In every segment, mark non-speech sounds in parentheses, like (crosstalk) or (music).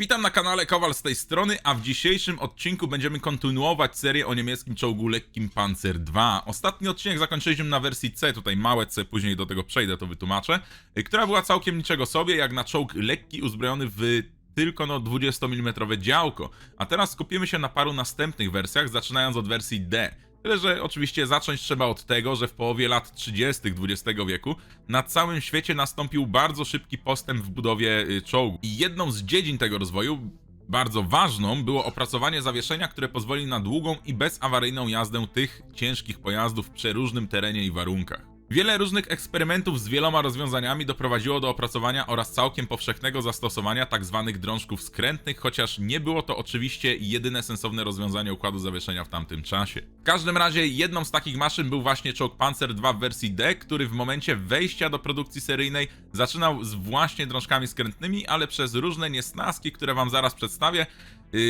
Witam na kanale Kowal z tej strony, a w dzisiejszym odcinku będziemy kontynuować serię o niemieckim czołgu lekkim Panzer II. Ostatni odcinek zakończyliśmy na wersji C, tutaj małe C, później do tego przejdę, to wytłumaczę, y, która była całkiem niczego sobie, jak na czołg lekki uzbrojony w tylko no 20 mm działko. A teraz skupimy się na paru następnych wersjach, zaczynając od wersji D. Tyle, że oczywiście zacząć trzeba od tego, że w połowie lat 30. XX wieku na całym świecie nastąpił bardzo szybki postęp w budowie y, czołgu. I jedną z dziedzin tego rozwoju, bardzo ważną, było opracowanie zawieszenia, które pozwoli na długą i bezawaryjną jazdę tych ciężkich pojazdów w przeróżnym terenie i warunkach. Wiele różnych eksperymentów z wieloma rozwiązaniami doprowadziło do opracowania oraz całkiem powszechnego zastosowania tzw. drążków skrętnych, chociaż nie było to oczywiście jedyne sensowne rozwiązanie układu zawieszenia w tamtym czasie. W każdym razie jedną z takich maszyn był właśnie czołg Panzer II w wersji D, który w momencie wejścia do produkcji seryjnej zaczynał z właśnie drążkami skrętnymi, ale przez różne niesnaski, które wam zaraz przedstawię,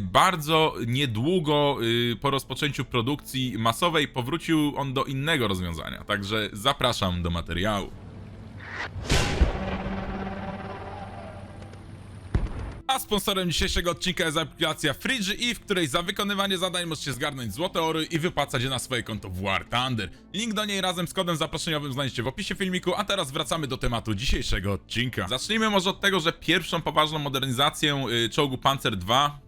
Bardzo niedługo y, po rozpoczęciu produkcji masowej powrócił on do innego rozwiązania, także zapraszam do materiału. A sponsorem dzisiejszego odcinka jest aplikacja Fridge i w której za wykonywanie zadań możecie zgarnąć złote ory i wypłacać je na swoje konto w War Thunder. Link do niej razem z kodem zaproszeniowym znajdziecie w opisie filmiku, a teraz wracamy do tematu dzisiejszego odcinka. Zacznijmy może od tego, że pierwszą poważną modernizację y, czołgu Panzer II...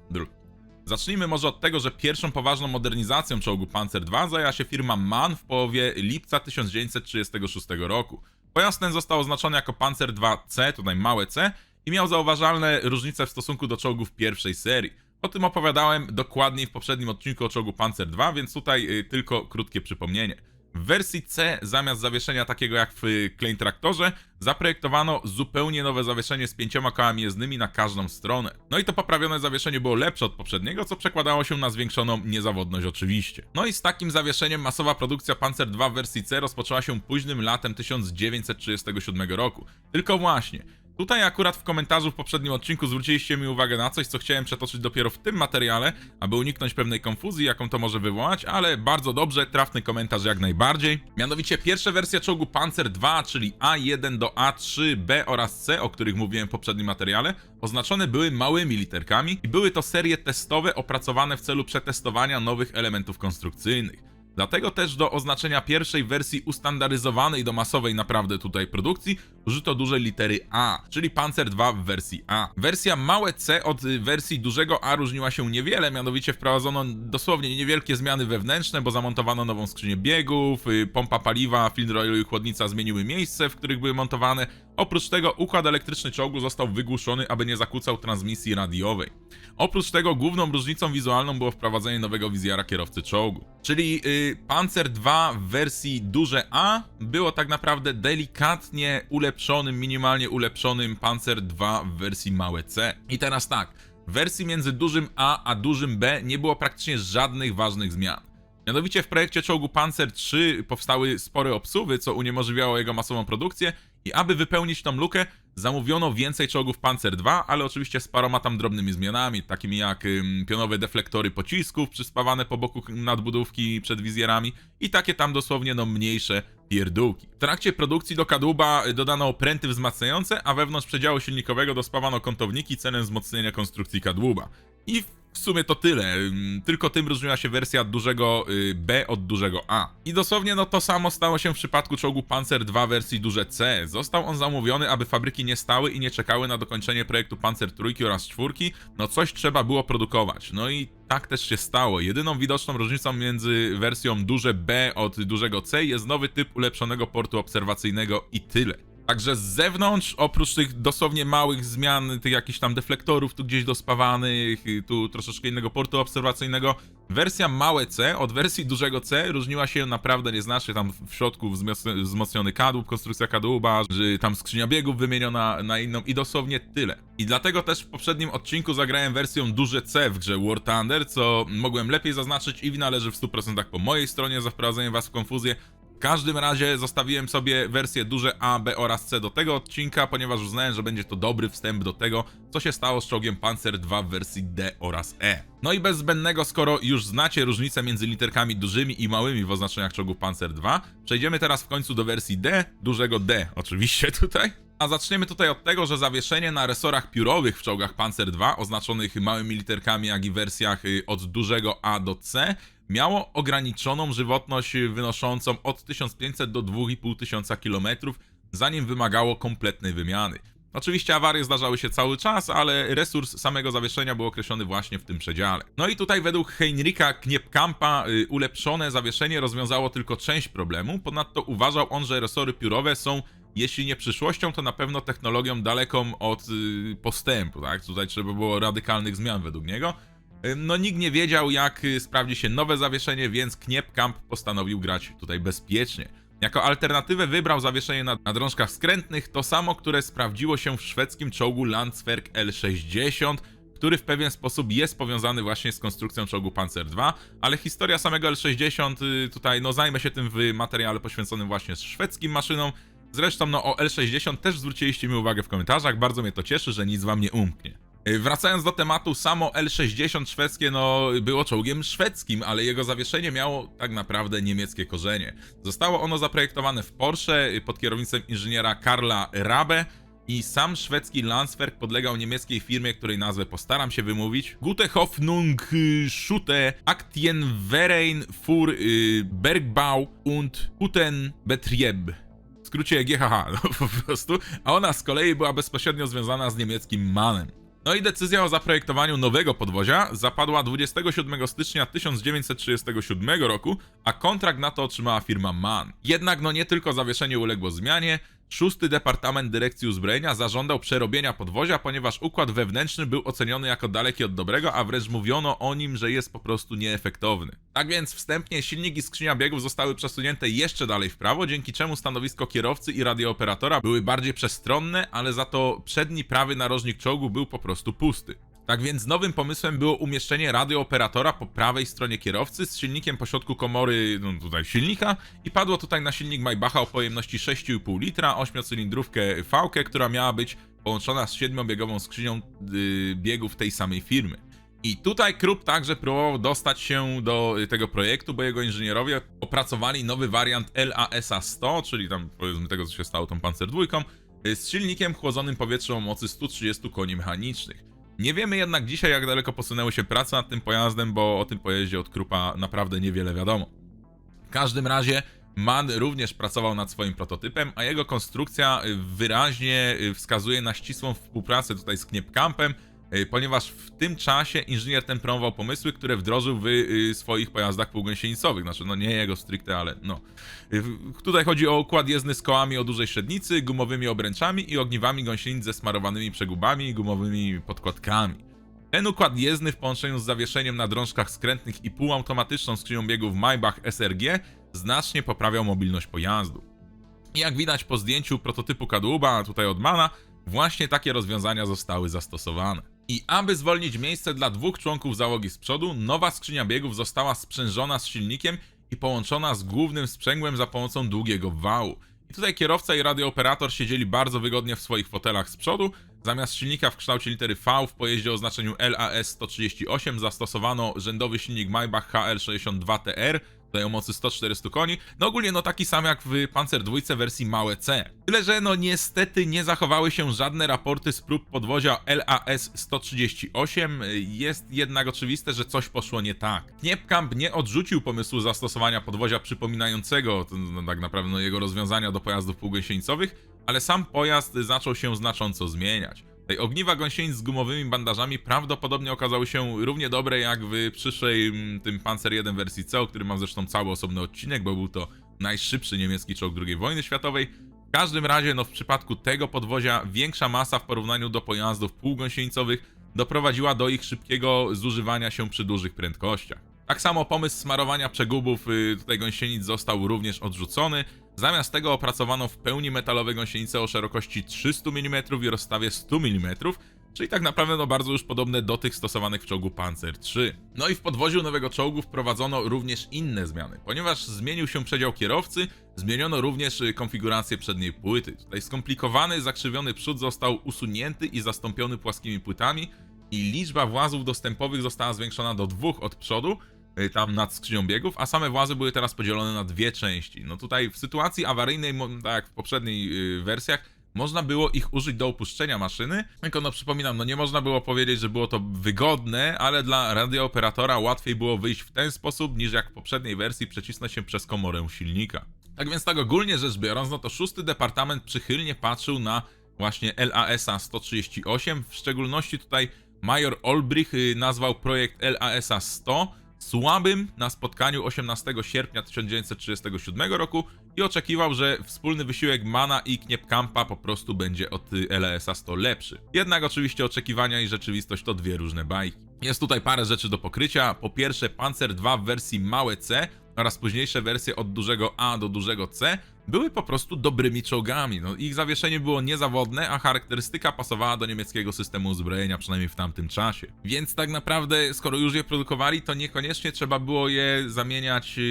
Zacznijmy może od tego, że pierwszą poważną modernizacją czołgu Panzer II zajęła się firma MAN w połowie lipca 1936 roku. Pojazd ten został oznaczony jako Panzer II C, tutaj małe C, i miał zauważalne różnice w stosunku do czołgów pierwszej serii. O tym opowiadałem dokładniej w poprzednim odcinku o czołgu Panzer II, więc tutaj y, tylko krótkie przypomnienie. W wersji C zamiast zawieszenia takiego jak w y, Klein Traktorze zaprojektowano zupełnie nowe zawieszenie z pięcioma kołami jezdnymi na każdą stronę. No i to poprawione zawieszenie było lepsze od poprzedniego, co przekładało się na zwiększoną niezawodność oczywiście. No i z takim zawieszeniem masowa produkcja Panzer II w wersji C rozpoczęła się późnym latem 1937 roku. Tylko właśnie, Tutaj akurat w komentarzu w poprzednim odcinku zwróciliście mi uwagę na coś, co chciałem przetoczyć dopiero w tym materiale, aby uniknąć pewnej konfuzji, jaką to może wywołać, ale bardzo dobrze, trafny komentarz jak najbardziej. Mianowicie pierwsze wersje czołgu Panzer II, czyli A1 do A3, B oraz C, o których mówiłem w poprzednim materiale, oznaczone były małymi literkami i były to serie testowe opracowane w celu przetestowania nowych elementów konstrukcyjnych. Dlatego też do oznaczenia pierwszej wersji ustandaryzowanej do masowej naprawdę tutaj produkcji użyto dużej litery A, czyli Panzer II w wersji A. Wersja małe C od y, wersji dużego A różniła się niewiele, mianowicie wprowadzono dosłownie niewielkie zmiany wewnętrzne, bo zamontowano nową skrzynię biegów, y, pompa paliwa, filtr oilu i chłodnica zmieniły miejsce, w których były montowane. Oprócz tego układ elektryczny czołgu został wygłuszony, aby nie zakłócał transmisji radiowej. Oprócz tego główną różnicą wizualną było wprowadzenie nowego wizjara kierowcy czołgu. Czyli y, Panzer II w wersji duże A było tak naprawdę delikatnie ulepszonym, minimalnie ulepszonym Panzer II w wersji małe C. I teraz tak, w wersji między dużym A a dużym B nie było praktycznie żadnych ważnych zmian. Mianowicie w projekcie czołgu Panzer III powstały spore obsuwy, co uniemożliwiało jego masową produkcję i aby wypełnić tą lukę, zamówiono więcej czołgów Panzer II, ale oczywiście z paroma tam drobnymi zmianami, takimi jak pionowe deflektory pocisków przyspawane po boku nadbudówki przed wizjerami i takie tam dosłownie no mniejsze pierdółki. W trakcie produkcji do kadłuba y, dodano pręty wzmacniające, a wewnątrz przedziału silnikowego dospawano kątowniki celem wzmocnienia konstrukcji kadłuba. I w sumie to tyle, ym, tylko tym różniła się wersja dużego y, B od dużego A. I dosłownie no to samo stało się w przypadku czołgu Panzer II wersji duże C. Został on zamówiony, aby fabryki nie stały i nie czekały na dokończenie projektu Panzer trójki oraz czwórki, no coś trzeba było produkować. No i tak też się stało. Jedyną widoczną różnicą między wersją duże B od dużego C jest nowy typ ulepszonego portu obserwacyjnego i tyle. Także z zewnątrz, oprócz tych dosłownie małych zmian, tych jakichś tam deflektorów tu gdzieś dospawanych, y, tu troszeczkę innego portu obserwacyjnego, wersja małe C od wersji dużego C różniła się naprawdę nieznacznie. Tam w środku wzmocniony, kadłub, konstrukcja kadłuba, że tam skrzynia biegów wymieniona na inną i dosłownie tyle. I dlatego też w poprzednim odcinku zagrałem wersją duże C w grze War Thunder, co mogłem lepiej zaznaczyć i wina leży w 100% po mojej stronie za wprowadzenie was w konfuzję. W każdym razie zostawiłem sobie wersje duże A, B oraz C do tego odcinka, ponieważ uznałem, że będzie to dobry wstęp do tego, co się stało z czołgiem Panzer II w wersji D oraz E. No i bez zbędnego, skoro już znacie różnicę między literkami dużymi i małymi w oznaczeniach czołgów Panzer II, przejdziemy teraz w końcu do wersji D, dużego D oczywiście tutaj. A zaczniemy tutaj od tego, że zawieszenie na resorach piórowych w czołgach Panzer II, oznaczonych małymi literkami, jak i wersjach y, od dużego A do C, miało ograniczoną żywotność wynoszącą od 1500 do 2500 km, zanim wymagało kompletnej wymiany. Oczywiście awarie zdarzały się cały czas, ale resurs samego zawieszenia był określony właśnie w tym przedziale. No i tutaj według Heinricha Kniepkampa y, ulepszone zawieszenie rozwiązało tylko część problemu, ponadto uważał on, że resory piórowe są jeśli nie przyszłością, to na pewno technologią daleką od y, postępu, tak? Tutaj trzeba było radykalnych zmian według niego. No nikt nie wiedział, jak y, sprawdzi się nowe zawieszenie, więc Kniepkamp postanowił grać tutaj bezpiecznie. Jako alternatywę wybrał zawieszenie na, na drążkach skrętnych, to samo, które sprawdziło się w szwedzkim czołgu Landsverk L60, który w pewien sposób jest powiązany właśnie z konstrukcją czołgu Panzer II, ale historia samego L60 y, tutaj, no zajmę się tym w materiale poświęconym właśnie szwedzkim maszyną. Zresztą no o L60 też zwróciliście mi uwagę w komentarzach, bardzo mnie to cieszy, że nic wam nie umknie. Y, Wracając do tematu, samo L60 szwedzkie no było czołgiem szwedzkim, ale jego zawieszenie miało tak naprawdę niemieckie korzenie. Zostało ono zaprojektowane w Porsche y, pod kierownictwem inżyniera Karla Rabe i sam szwedzki Landsverk podlegał niemieckiej firmie, której nazwę postaram się wymówić. Gute Hoffnung y, Schute Aktienverein für Bergbau und Guten Betrieb. W skrócie GHH, (laughs) no po prostu. A ona z kolei była bezpośrednio związana z niemieckim MANem. No i decyzja o zaprojektowaniu nowego podwozia zapadła 27 stycznia 1937 roku, a kontrakt na to otrzymała firma MAN. Jednak no nie tylko zawieszenie uległo zmianie, Szósty Departament Dyrekcji Uzbrojenia zażądał przerobienia podwozia, ponieważ układ wewnętrzny był oceniony jako daleki od dobrego, a wręcz mówiono o nim, że jest po prostu nieefektowny. Tak więc wstępnie silnik i skrzynia biegów zostały przesunięte jeszcze dalej w prawo, dzięki czemu stanowisko kierowcy i radiooperatora były bardziej przestronne, ale za to przedni prawy narożnik czołgu był po prostu pusty. Tak więc nowym pomysłem było umieszczenie radiooperatora po prawej stronie kierowcy z silnikiem po środku komory, no tutaj silnika i padło tutaj na silnik Maybacha o pojemności 6,5 litra, 8-cylindrówkę V, która miała być połączona z 7-biegową skrzynią yy, biegów tej samej firmy. I tutaj Krupp także próbował dostać się do y, tego projektu, bo jego inżynierowie opracowali nowy wariant LASA 100, czyli tam powiedzmy tego, co się stało tą Panzer y, z silnikiem chłodzonym powietrzem o mocy 130 koni mechanicznych. Nie wiemy jednak dzisiaj, jak daleko posunęły się prace nad tym pojazdem, bo o tym pojeździe od Krupa naprawdę niewiele wiadomo. W każdym razie MAN również pracował nad swoim prototypem, a jego konstrukcja y, wyraźnie y, wskazuje na ścisłą współpracę tutaj z Kniepkampem, ponieważ w tym czasie inżynier ten promował pomysły, które wdrożył w y, swoich pojazdach półgęsienicowych. Znaczy, no nie jego stricte, ale no. Y, Tutaj chodzi o układ jezdny z kołami o dużej średnicy, gumowymi obręczami i ogniwami gąsienic ze smarowanymi przegubami i gumowymi podkładkami. Ten układ jezdny w połączeniu z zawieszeniem na drążkach skrętnych i półautomatyczną skrzynią biegów Maybach SRG znacznie poprawiał mobilność pojazdu. Jak widać po zdjęciu prototypu kadłuba, tutaj od Mana, właśnie takie rozwiązania zostały zastosowane. I aby zwolnić miejsce dla dwóch członków załogi z przodu, nowa skrzynia biegów została sprzężona z silnikiem i połączona z głównym sprzęgłem za pomocą długiego wału. I tutaj kierowca i radiooperator siedzieli bardzo wygodnie w swoich fotelach z przodu. Zamiast silnika w kształcie litery V w pojeździe o znaczeniu LAS 138 zastosowano rzędowy silnik Maybach HL62TR, tutaj o mocy 140 koni. No ogólnie no taki sam jak w Panzer dwójce wersji małe C. Tyle, że no niestety nie zachowały się żadne raporty z prób podwozia LAS 138. Jest jednak oczywiste, że coś poszło nie tak. Kniepkamp nie odrzucił pomysłu zastosowania podwozia przypominającego no, tak naprawdę no, jego rozwiązania do pojazdów półgęsienicowych, ale sam pojazd zaczął się znacząco zmieniać. Ogniwa gąsienic z gumowymi bandażami prawdopodobnie okazały się równie dobre jak w przyszłej mm, tym Panzer 1 wersji C, o którym mam zresztą cały osobny odcinek, bo był to najszybszy niemiecki czołg II wojny światowej. W każdym razie, no w przypadku tego podwozia większa masa w porównaniu do pojazdów półgąsienicowych doprowadziła do ich szybkiego zużywania się przy dużych prędkościach. Tak samo pomysł smarowania przegubów y, tutaj gąsienic został również odrzucony. Zamiast tego opracowano w pełni metalowe gąsienice o szerokości 300 mm i rozstawie 100 mm, czyli tak naprawdę no bardzo już podobne do tych stosowanych w czołgu Panzer III. No i w podwoziu nowego czołgu wprowadzono również inne zmiany. Ponieważ zmienił się przedział kierowcy, zmieniono również y, konfigurację przedniej płyty. Tutaj skomplikowany, zakrzywiony przód został usunięty i zastąpiony płaskimi płytami i liczba włazów dostępowych została zwiększona do dwóch od przodu, tam nad skrzynią biegów, a same włazy były teraz podzielone na dwie części. No tutaj w sytuacji awaryjnej, tak jak w poprzednich y, wersjach, można było ich użyć do opuszczenia maszyny. Tylko no przypominam, no nie można było powiedzieć, że było to wygodne, ale dla radiooperatora łatwiej było wyjść w ten sposób, niż jak w poprzedniej wersji przecisnąć się przez komorę silnika. Tak więc tak ogólnie rzecz biorąc, no to szósty departament przychylnie patrzył na właśnie LAS-a 138, w szczególności tutaj major Olbrich y, nazwał projekt LAS-a 100 słabym na spotkaniu 18 sierpnia 1937 roku i oczekiwał, że wspólny wysiłek Mana i Kniepkampa po prostu będzie od LAS-a 100 lepszy. Jednak oczywiście oczekiwania i rzeczywistość to dwie różne bajki. Jest tutaj parę rzeczy do pokrycia. Po pierwsze Panzer II w wersji małe C oraz późniejsze wersje od dużego A do dużego C były po prostu dobrymi czołgami. No, ich zawieszenie było niezawodne, a charakterystyka pasowała do niemieckiego systemu uzbrojenia, przynajmniej w tamtym czasie. Więc tak naprawdę, skoro już je produkowali, to niekoniecznie trzeba było je zamieniać yy,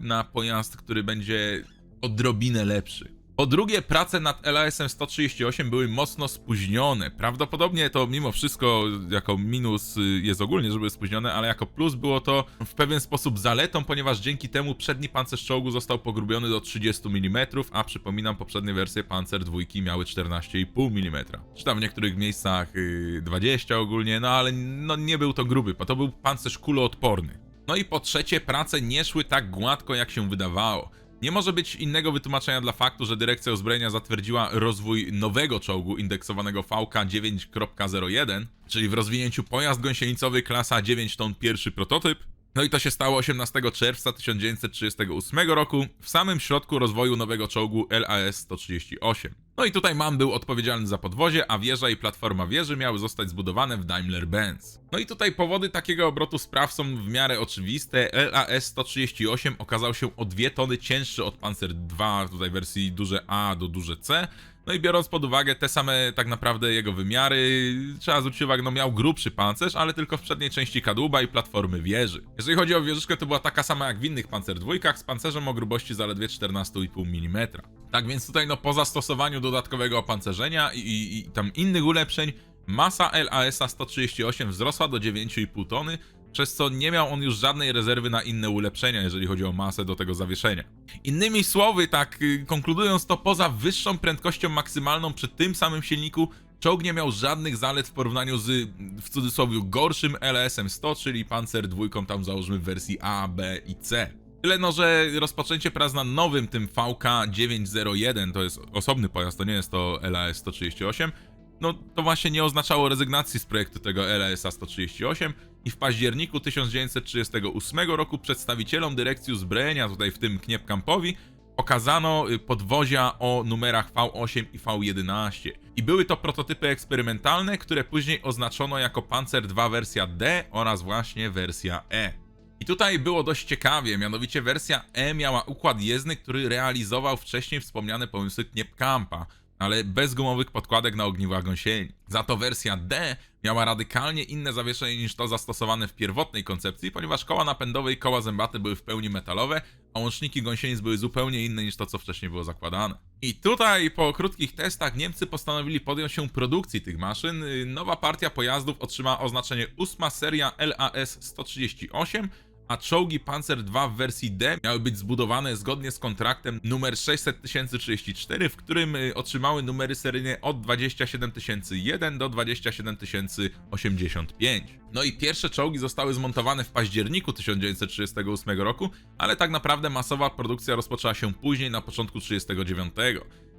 na pojazd, który będzie odrobinę lepszy. Po drugie, prace nad LAS-em 138 były mocno spóźnione. Prawdopodobnie to mimo wszystko jako minus y, jest ogólnie, że były spóźnione, ale jako plus było to w pewien sposób zaletą, ponieważ dzięki temu przedni pancerz czołgu został pogrubiony do 30 mm, a przypominam, poprzednie wersje pancer dwójki miały 14,5 mm. Czy tam w niektórych miejscach y, 20 ogólnie, no ale no, nie był to gruby, to był pancerz kuloodporny. No i po trzecie, prace nie szły tak gładko, jak się wydawało. Nie może być innego wytłumaczenia dla faktu, że dyrekcja uzbrojenia zatwierdziła rozwój nowego czołgu indeksowanego VK 9.01, czyli w rozwinięciu pojazd gąsienicowy klasa 9 ton pierwszy prototyp. No i to się stało 18 czerwca 1938 roku, w samym środku rozwoju nowego czołgu LAS-138. No i tutaj MAN był odpowiedzialny za podwozie, a wieża i platforma wieży miały zostać zbudowane w Daimler-Benz. No i tutaj powody takiego obrotu spraw są w miarę oczywiste. LAS-138 okazał się o 2 tony cięższy od Panzer II, tutaj wersji duże A do duże C, no i biorąc pod uwagę te same tak naprawdę jego wymiary, trzeba zwrócić uwagę, no miał grubszy pancerz, ale tylko w przedniej części kadłuba i platformy wieży. Jeżeli chodzi o wieżyczkę, to była taka sama jak w innych Panzer dwójkach, z pancerzem o grubości zaledwie 14,5 mm. Tak więc tutaj no po zastosowaniu dodatkowego opancerzenia i, i, i tam innych ulepszeń, masa LAS-a 138 wzrosła do 9,5 tony, przez co nie miał on już żadnej rezerwy na inne ulepszenia, jeżeli chodzi o masę do tego zawieszenia. Innymi słowy, tak y, konkludując to, poza wyższą prędkością maksymalną przy tym samym silniku, czołg nie miał żadnych zalet w porównaniu z, w cudzysłowie, gorszym LS-em 100, czyli Panzer dwójką tam załóżmy w wersji A, B i C. Tyle no, że rozpoczęcie prac nad nowym tym VK 901, to jest osobny pojazd, to nie jest to LAS 138, no to właśnie nie oznaczało rezygnacji z projektu tego LSA 138 i w październiku 1938 roku przedstawicielom dyrekcji uzbrojenia, tutaj w tym Kniepkampowi, pokazano y, podwozia o numerach V8 i V11. I były to prototypy eksperymentalne, które później oznaczono jako Panzer II wersja D oraz właśnie wersja E. I tutaj było dość ciekawie, mianowicie wersja E miała układ jezdny, który realizował wcześniej wspomniane pomysły Kniepkampa, ale bez gumowych podkładek na ogniwach gąsieni. Za to wersja D miała radykalnie inne zawieszenie niż to zastosowane w pierwotnej koncepcji, ponieważ koła napędowe i koła zębate były w pełni metalowe, a łączniki gąsienic były zupełnie inne niż to, co wcześniej było zakładane. I tutaj po krótkich testach Niemcy postanowili podjąć się produkcji tych maszyn. Nowa partia pojazdów otrzymała oznaczenie 8 seria LAS 138, a czołgi Panzer II w wersji D miały być zbudowane zgodnie z kontraktem numer 600034, w którym y, otrzymały numery seryjne od 27001 do 27085. No i pierwsze czołgi zostały zmontowane w październiku 1938 roku, ale tak naprawdę masowa produkcja rozpoczęła się później na początku 1939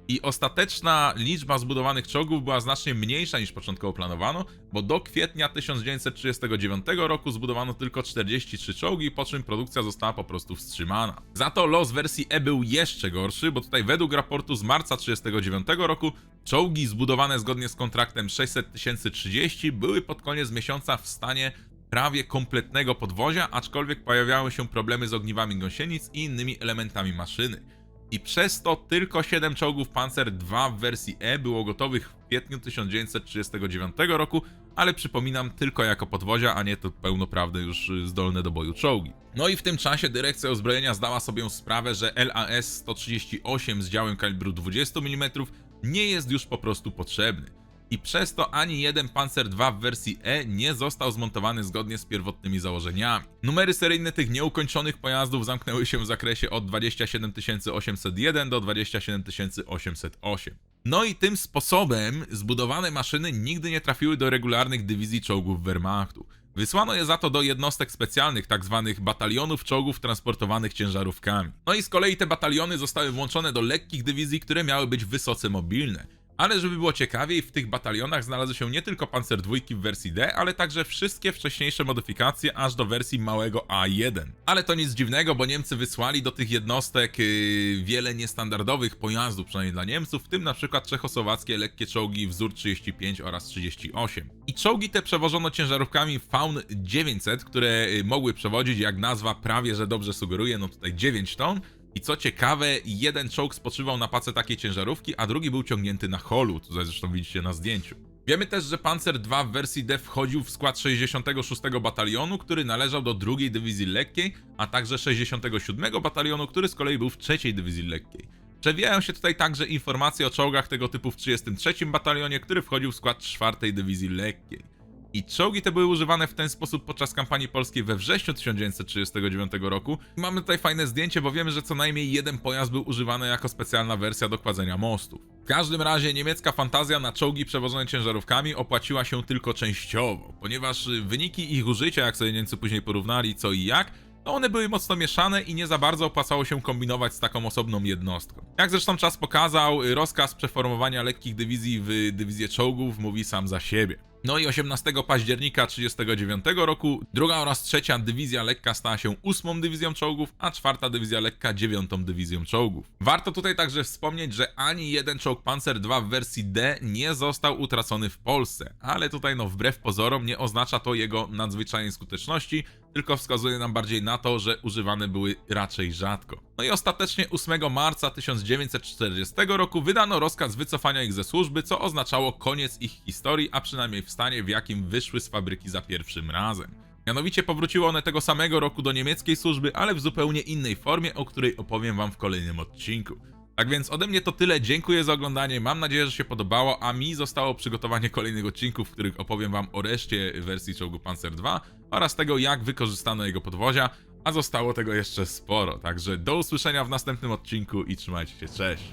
i ostateczna liczba zbudowanych czołgów była znacznie mniejsza niż początkowo planowano, bo do kwietnia 1939 roku zbudowano tylko 43 czołgi, po czym produkcja została po prostu wstrzymana. Za to los wersji E był jeszcze gorszy, bo tutaj według raportu z marca 1939 roku czołgi zbudowane zgodnie z kontraktem 600 30 były pod koniec miesiąca w stanie prawie kompletnego podwozia, aczkolwiek pojawiały się problemy z ogniwami gąsienic i innymi elementami maszyny i przez to tylko 7 czołgów Panzer II w wersji E było gotowych w kwietniu 1939 roku, ale przypominam tylko jako podwozia, a nie to pełnoprawne już zdolne do boju czołgi. No i w tym czasie dyrekcja uzbrojenia zdała sobie sprawę, że LAS 138 z działem kalibru 20 mm nie jest już po prostu potrzebny i przez to ani jeden Panzer II w wersji E nie został zmontowany zgodnie z pierwotnymi założeniami. Numery seryjne tych nieukończonych pojazdów zamknęły się w zakresie od 27801 do 27808. No i tym sposobem zbudowane maszyny nigdy nie trafiły do regularnych dywizji czołgów Wehrmachtu. Wysłano je za to do jednostek specjalnych, tak zwanych batalionów czołgów transportowanych ciężarówkami. No i z kolei te bataliony zostały włączone do lekkich dywizji, które miały być wysoce mobilne. Ale żeby było ciekawiej, w tych batalionach znalazły się nie tylko Panzer II w wersji D, ale także wszystkie wcześniejsze modyfikacje aż do wersji małego A1. Ale to nic dziwnego, bo Niemcy wysłali do tych jednostek yy, wiele niestandardowych pojazdów, przynajmniej dla Niemców, w tym na przykład czechosłowackie lekkie czołgi wzór 35 oraz 38. I czołgi te przewożono ciężarówkami Faun 900, które yy, mogły przewodzić, jak nazwa prawie że dobrze sugeruje, no tutaj 9 ton, i co ciekawe, jeden czołg spoczywał na pace takiej ciężarówki, a drugi był ciągnięty na holu, co zresztą widzicie na zdjęciu. Wiemy też, że Panzer II w wersji D wchodził w skład 66 Batalionu, który należał do drugiej dywizji lekkiej, a także 67 Batalionu, który z kolei był w trzeciej dywizji lekkiej. Przewijają się tutaj także informacje o czołgach tego typu w 33 Batalionie, który wchodził w skład czwartej dywizji lekkiej. I czołgi te były używane w ten sposób podczas kampanii polskiej we wrześniu 1939 roku. Mamy tutaj fajne zdjęcie, bo wiemy, że co najmniej jeden pojazd był używany jako specjalna wersja do kładzenia mostów. W każdym razie niemiecka fantazja na czołgi przewożone ciężarówkami opłaciła się tylko częściowo, ponieważ wyniki ich użycia, jak sobie Niemcy później porównali co i jak, to one były mocno mieszane i nie za bardzo opłacało się kombinować z taką osobną jednostką. Jak zresztą czas pokazał, rozkaz przeformowania lekkich dywizji w dywizję czołgów mówi sam za siebie. No i 18 października 1939 roku druga oraz trzecia dywizja lekka stała się ósmą dywizją czołgów, a czwarta dywizja lekka dziewiątą dywizją czołgów. Warto tutaj także wspomnieć, że ani jeden czołg Panzer II w wersji D nie został utracony w Polsce, ale tutaj no wbrew pozorom nie oznacza to jego nadzwyczajnej skuteczności, tylko wskazuje nam bardziej na to, że używane były raczej rzadko. No i ostatecznie 8 marca 1940 roku wydano rozkaz wycofania ich ze służby, co oznaczało koniec ich historii, a przynajmniej w stanie, w jakim wyszły z fabryki za pierwszym razem. Mianowicie powróciły one tego samego roku do niemieckiej służby, ale w zupełnie innej formie, o której opowiem wam w kolejnym odcinku. Tak więc ode mnie to tyle, dziękuję za oglądanie, mam nadzieję, że się podobało, a mi zostało przygotowanie kolejnych odcinków, w których opowiem wam o reszcie wersji czołgu Panzer II oraz tego, jak wykorzystano jego podwozia, a zostało tego jeszcze sporo. Także do usłyszenia w następnym odcinku i trzymajcie się, cześć!